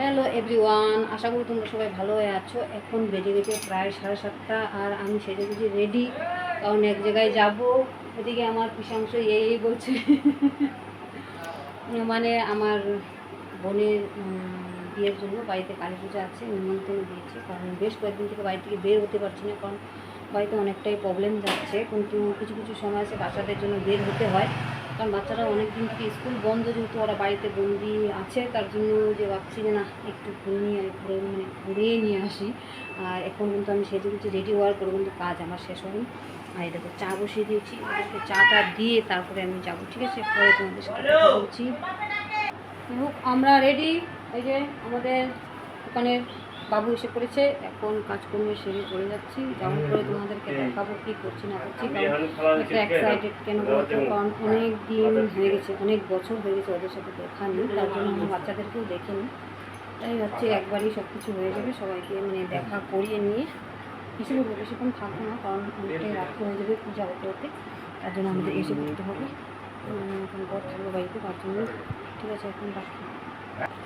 Hello everyone আশা করি তোমরা সবাই ভালো হয়ে আছো। এখন বেজে গেছে প্রায় সাড়ে সাতটা আর আমি সেজে গুজি রেডি কারণ এক জায়গায় যাব, এদিকে আমার পিসাংশ এই বলছে। মানে আমার বোনের বিয়ের জন্য বাড়িতে কালী পূজা আছে, নিমন্ত্রণ দিয়েছে। কারণ বেশ কয়েকদিন থেকে বাড়ি থেকে বের হতে পারছি না, কারণ বাড়িতে অনেকটাই প্রবলেম যাচ্ছে। কিন্তু কিছু কিছু সময় আছে বাচ্চাদের জন্য বের হতে হয়। কারণ বাচ্চারা অনেক দিন থেকে স্কুল বন্ধ, যেহেতু ওরা বাড়িতে বন্দি আছে, তার জন্য যে ভাবছি যে না, একটু ঘুরে নিয়ে ঘুরে মানে ঘুরিয়ে নিয়ে আসি। আর এখন কিন্তু আমি সেজে কিছু রেডি হওয়ার পরে কিন্তু কাজ আমার শেষ হয়নি। আর এই দেখো চা বসিয়ে দিয়েছি ওদেরকে চাটা দিয়ে তারপরে আমি যাব, ঠিক আছে? পরে তোমাদের সাথে কথা বলছি। আমরা রেডি এই যে আমাদের দোকানের বাবু এসে পড়েছে এখন কাজকর্মে সেরে চলে যাচ্ছি। যেমন করে তোমাদেরকে দেখাবো কী করছি না করছি কারণ একটা এক্সাইটেড কেন? বলতো কারণ অনেক দিন হয়ে গেছে অনেক বছর হয়ে গেছে ওদের সাথে দেখা নেই তার জন্য আমার বাচ্চাদেরকেও দেখিনি। তাই হচ্ছে একবারই সব কিছু হয়ে যাবে সবাইকে মানে দেখা করিয়ে নিয়ে কিছু বেশিক্ষণ থাকব না কারণ অনেকটাই রাত্রি হয়ে যাবে পূজা হতে হতে তার জন্য আমাদের এসে পড়তে হবে। এখন বর থাকব বাড়িতে তার জন্য ঠিক আছে এখন রাখি।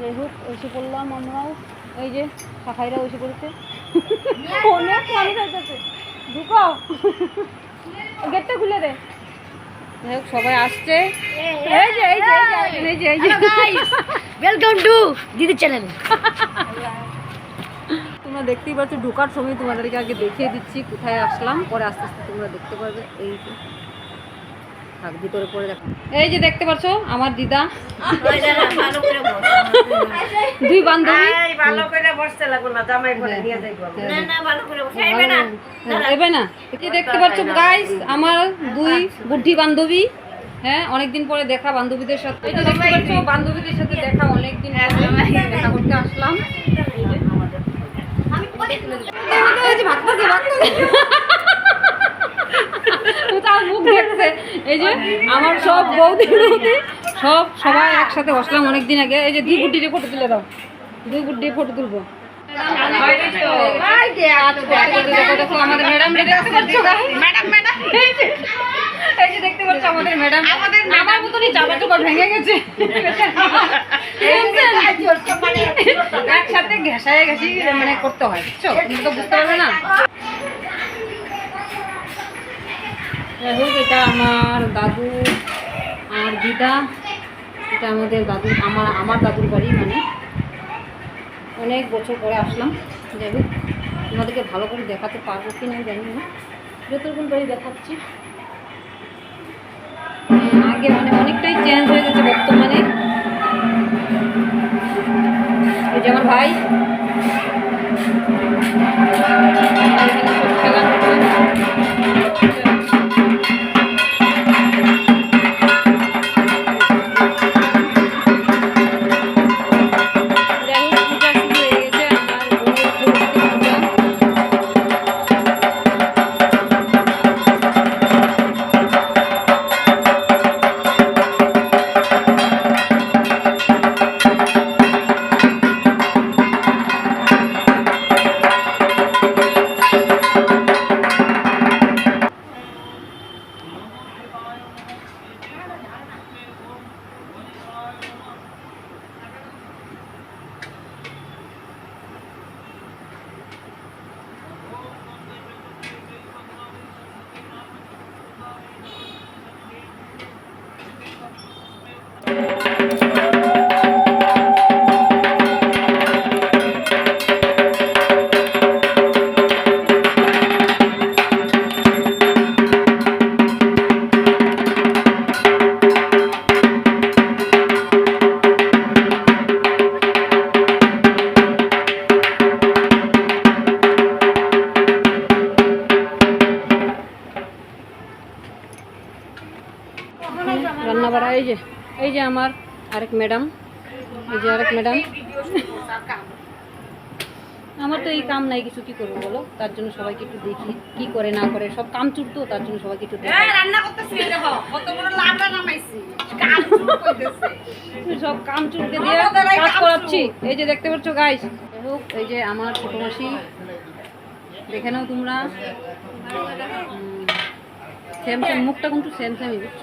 যাই হোক এসে পড়লাম আমরাও। এই যে শাখাইরাও এসে পড়েছে। অনেক মানুষ আসতেছে ঢুকো গেটটা খুলে দে। যাই হোক সবাই আসছে। এই এই যে এই যে এই যে এই যে ওয়েলকাম টু দিদি চ্যানেল তোমরা দেখতেই পাচ্ছ ঢোকার সময় তোমাদেরকে আগে দেখিয়ে দিচ্ছি কোথায় আসলাম। পরে আস্তে আস্তে তোমরা দেখতে পারবে। এই যে। থাক ভিতরে দেখো। এই যে দেখতে পাচ্ছ আমার দিদা। ভালো দুই বান্ধবী। ভালো করে বসতে লাগবো না জামাই করে নিয়ে যাইবো না না ভালো করে না এবে না। এই দেখতে পাচ্ছ গাইস আমার দুই বুদ্ধি বান্ধবী। হ্যাঁ অনেকদিন পরে দেখা বান্ধবীদের সাথে। এই দেখতে পাচ্ছ বান্ধবীদের সাথে দেখা অনেকদিন পরে। দেখা করতে আসলাম। এই যে আমাদের তার মুখ দেখছে। এই যে আমার সব বৌদি বৌদি সব সবাই একসাথে বসলাম অনেকদিন আগে। এই যে দুই ফটো তুলে দাও। দুই ফটো তুলবো। আমাদের ম্যাডাম দেখতে পাচ্ছ? আমাদের ম্যাডাম আমার মতনই ভেঙে গেছে। একসাথে ঘেঁষায় ঘেঁষি মানে করতে হয়। বুঝছ? তুমি তো বুঝতে পারবে না? যাই হোক, এটা আমার দাদু আর দিদা। এটা আমাদের দাদু, আমার আমার দাদুর বাড়ি মানে। অনেক বছর পরে আসলাম। যাই হোক, তোমাদেরকে ভালো করে দেখাতে পারব কি না জানি না। যতক্ষণ বাড়ি দেখাচ্ছি। আগে মানে অনেকটাই চেঞ্জ হয়ে গেছে বর্তমানে। এই যে ভাই। খেলা রান্না বাড়া এই যে এই যে আমার আরেক ম্যাডাম এই যে আরেক ম্যাডাম আমার তো এই কাম নাই কিছু কি করব বলো? তার জন্য সবাইকে একটু দেখি কি করে না করে সব কাম চুর তো তার জন্য সবাইকে একটু সব কাম চুরকে দিয়ে কাজ করাচ্ছি। এই যে দেখতে পাচ্ছ গাইস হোক এই যে আমার ছোট মাসি দেখে নাও তোমরা। সেম সেম মুখটা কিন্তু সেম সেমই বুঝছ?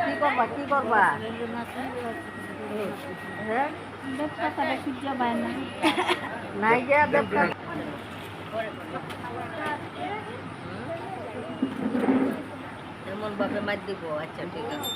কি করবা কি করবা নাই গিয়া দেবটা এমন ভাবে মার দিব আচ্ছা ঠিক আছে।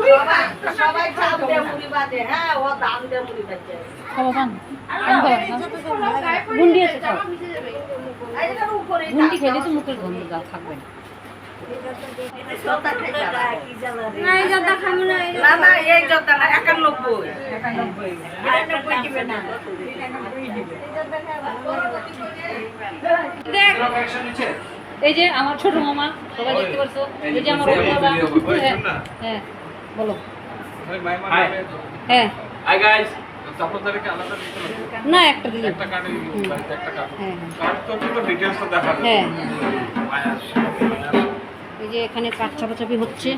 সবাই সবাই চাপ দিয়ে মুড়ি বাঁধে হ্যাঁ ও দাম দিয়ে মুড়ি বাঁধে খাব খান গুন্ডি আছে খাও গুন্ডি খেলে তো মুখের গন্ধ থাকবে না দেখ এই যে আমার ছোট মামা সবাই দেখতে পারছ? এই যে আমার বড় বাবা। হ্যাঁ, হ্যাঁ বলো। হাই হ্যাঁ। হাই গাইস না একটা দিলে একটা কার্ডে একটা কার্ড। হ্যাঁ হ্যাঁ। কার্ড তো কিন্তু ডিটেইলসটা দেখা হ্যাঁ এই যে এখানে হচ্ছে।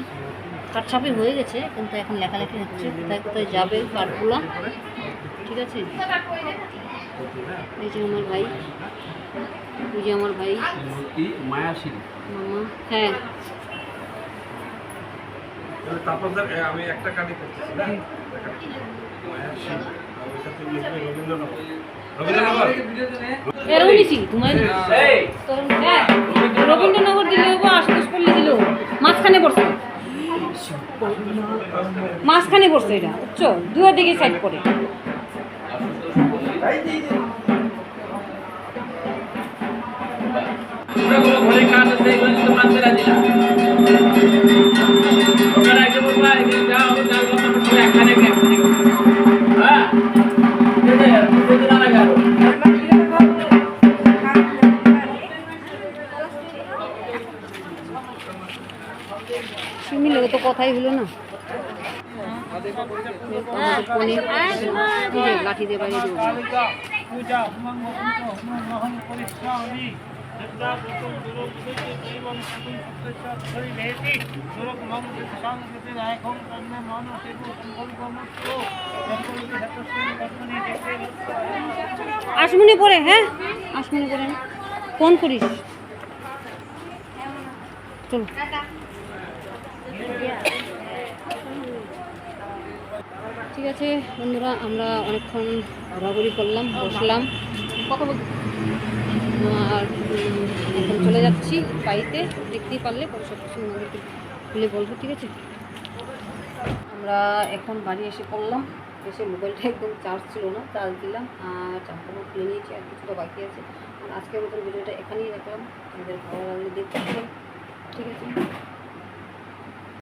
ছাপি হয়ে গেছে কিন্তু এখন লেখালেখি হচ্ছে। কোথায় কোথায় যাবে কাঠগুলা ঠিক আছে? এই যে আমার ভাই। এই যে আমার ভাই। মায়াশীল মামা। হ্যাঁ। আমি একটা কার্ডই করতেছি না? রবীন্দ্রনগর। হ্যাঁ রবীন্দ্রনগর দিলে হব আশুতোষ পল্লী দিলে মাঝখানে পড়ছে। মাঝখানে পড়ছে এটা বুঝছ? দুয়ার দিকে সাইড করে যে লাঠি দিয়ে বাইরে আসমনি পরে হ্যাঁ? আসমনি পরে ফোন করিস। চলো। ঠিক আছে বন্ধুরা আমরা অনেকক্ষণ ঘোরাঘুরি করলাম বসলাম। আর এখন চলে যাচ্ছি বাড়িতে দেখতেই পারলে পরে সব কিছু আমাদেরকে খুলে বলব ঠিক আছে? আমরা এখন বাড়ি এসে পড়লাম এসে মোবাইলটা একদম চার্জ ছিল না চার্জ দিলাম আর চার্জটা খুলে নিয়েছি আর কিছুটা বাকি আছে। আর আজকের মতন ভিডিওটা এখানেই রাখলাম আমাদের ভালো লাগলে দেখতে ঠিক আছে?